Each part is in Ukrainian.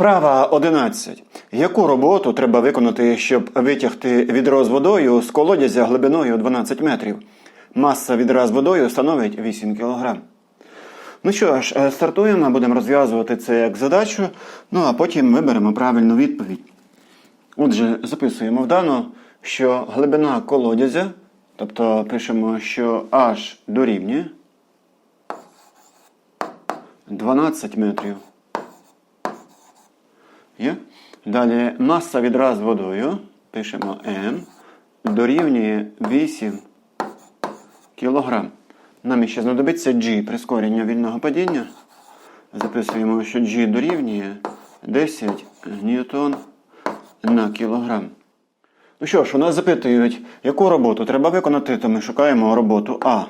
Вправа 11. Яку роботу треба виконати, щоб витягти відро з водою з колодязя глибиною 12 метрів? Маса відра з водою становить 8 кг. Ну що ж, е, стартуємо, будемо розв'язувати це як задачу, ну а потім виберемо правильну відповідь. Отже, записуємо вдано, що глибина колодязя, тобто пишемо, що H дорівнює 12 метрів. Далі маса відра з водою, пишемо М, дорівнює 8 кг. Нам ще знадобиться G прискорення вільного падіння. Записуємо, що G дорівнює 10 ньютон на кілограм. Ну що ж, у нас запитують, яку роботу треба виконати, то ми шукаємо роботу А.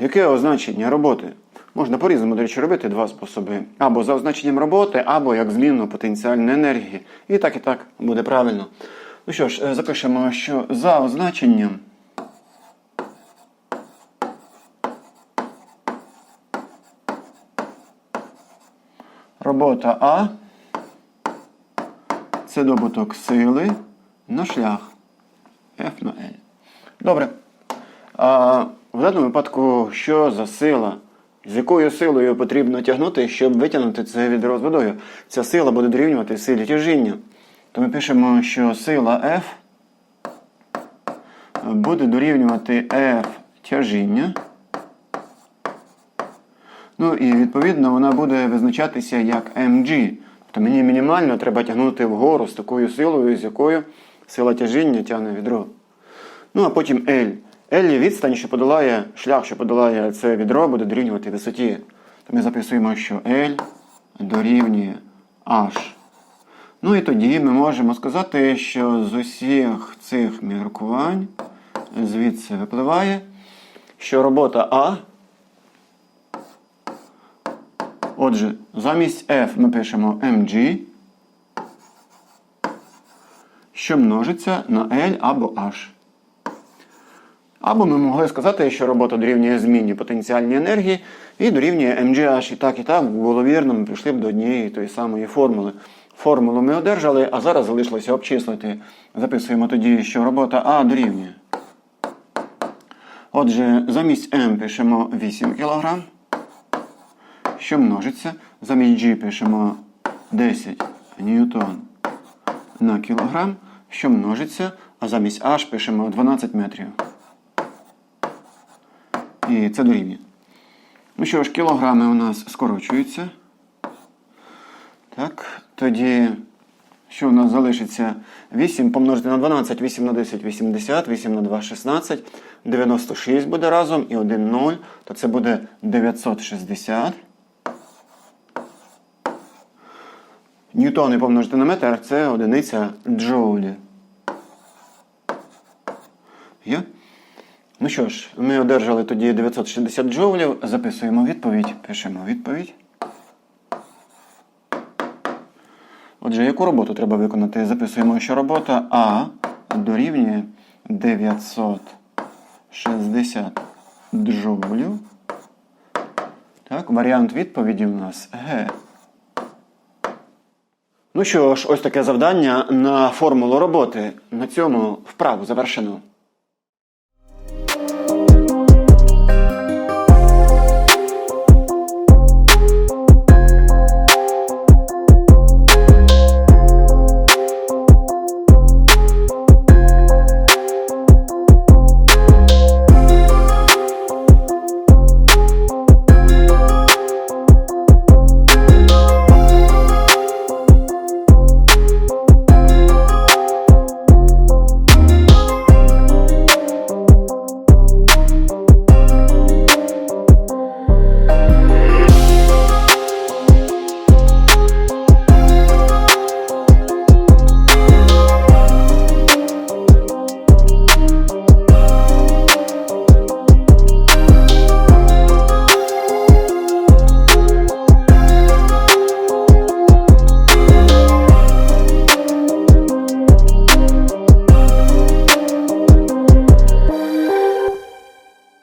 Яке означення роботи? Можна по-різному, до речі, робити два способи. Або за означенням роботи, або як зміну потенціальної енергії. І так, і так буде правильно. Ну що ж, е, запишемо, що за означенням робота А це добуток сили на шлях F на L. Добре. А в даному випадку, що за сила? З якою силою потрібно тягнути, щоб витягнути це відро з водою? Ця сила буде дорівнювати силі тяжіння. То ми пишемо, що сила F буде дорівнювати F тяжіння. Ну і відповідно вона буде визначатися як mg. Тобто мені мінімально треба тягнути вгору з такою силою, з якою сила тяжіння тягне відро. Ну а потім L. Є відстань, що подолає, шлях, що подолає це відро, буде дорівнювати висоті. То ми записуємо, що L дорівнює H. Ну і тоді ми можемо сказати, що з усіх цих міркувань звідси випливає, що робота А. Отже, замість F ми пишемо mg, що множиться на L або H. Або ми могли сказати, що робота дорівнює зміні потенціальній енергії і дорівнює mgh. І так, і так було вірно, ми прийшли б до однієї тої самої формули. Формулу ми одержали, а зараз залишилося обчислити. Записуємо тоді, що робота А дорівнює. Отже, замість М пишемо 8 кг, що множиться. Замість G пишемо 10 ньютон на кілограм, що множиться, а замість H пишемо 12 метрів. І це дорівнює. Ну що ж, кілограми у нас скорочуються. Так, тоді, що у нас залишиться? 8 помножити на 12, 8 на 10, 80, 8 на 2, 16, 96 буде разом і 1 0, то це буде 960. Ньютони помножити на метр це одиниця джоулі. Є? Ну що ж, ми одержали тоді 960 джоулів, записуємо відповідь, пишемо відповідь. Отже, яку роботу треба виконати? Записуємо, що робота А дорівнює 960 джоулів. Так, варіант відповіді у нас Г. Ну що ж, ось таке завдання на формулу роботи. На цьому вправу завершено.